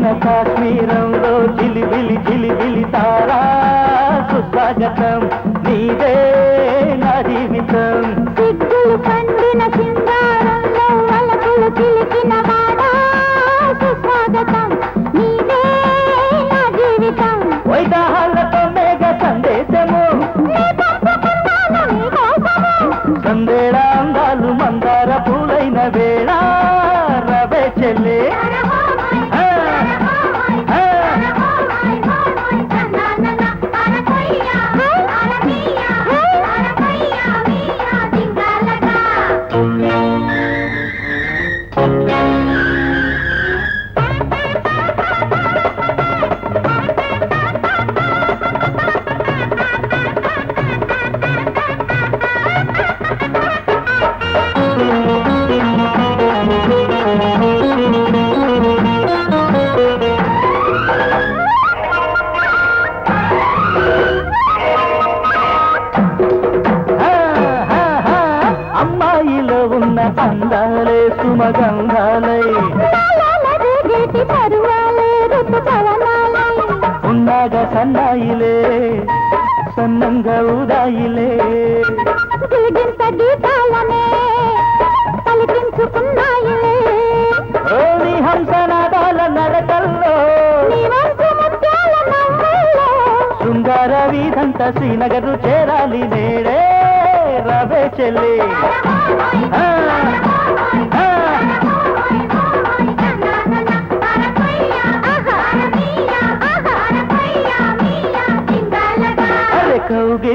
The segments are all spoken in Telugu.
అందమైన కాశ్మీరంలో జిలిబిలి జిలిబిలి తారా సుస్వాగతం. సుమగంధాలై ఉన్నాగ సన్నాయిలే సన్నంగా ఉదాయిలే ఓ హంసనాదాల నడకల్లో శృంగార వీధంత శ్రీనగరు చేరాలి నేడే రవే చెల్లి.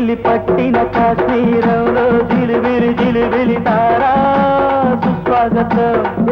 కౌగిలి పట్టిన కాశ్మీరంలో జిలిబిలి జిలిబిలి తారా సుస్వాగతం.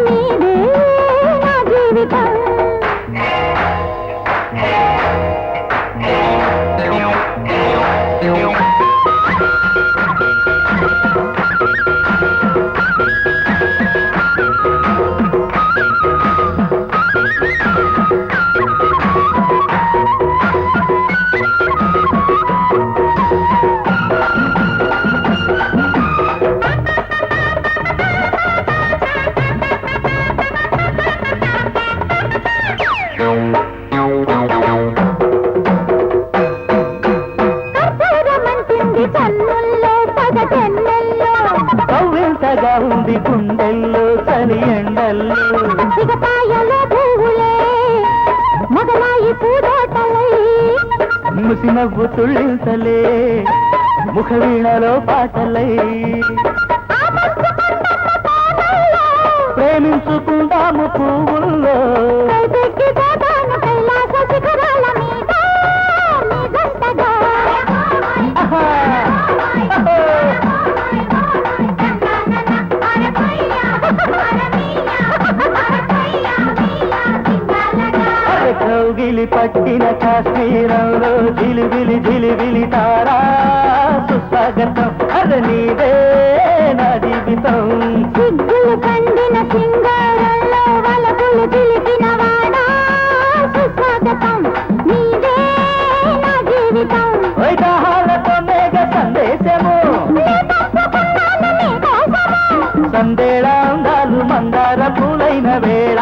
కవ్వింతగా ఉంది గుండెల్లో చలి ఎండల్లో. ముసి నవ్వు తుళ్ళింతలే ముఖ వీణలో పాటలై. ప్రేమించుకుందాము పువ్వుల్లో. గిలి పట్టిన కాశ్మీరంలో జిలిబిలి జిలిబిలి తారా సుస్వాగతం. అది నీదే నా జీవితం. సిగ్గులు పండిన సింగారంలో వలపులు జిలికిన వాడా సుస్వాగతం. నీవే నా జీవితం. వైదాహాలతో మేఘ సందేశము. అందాలు మందార పూలైన వేళ.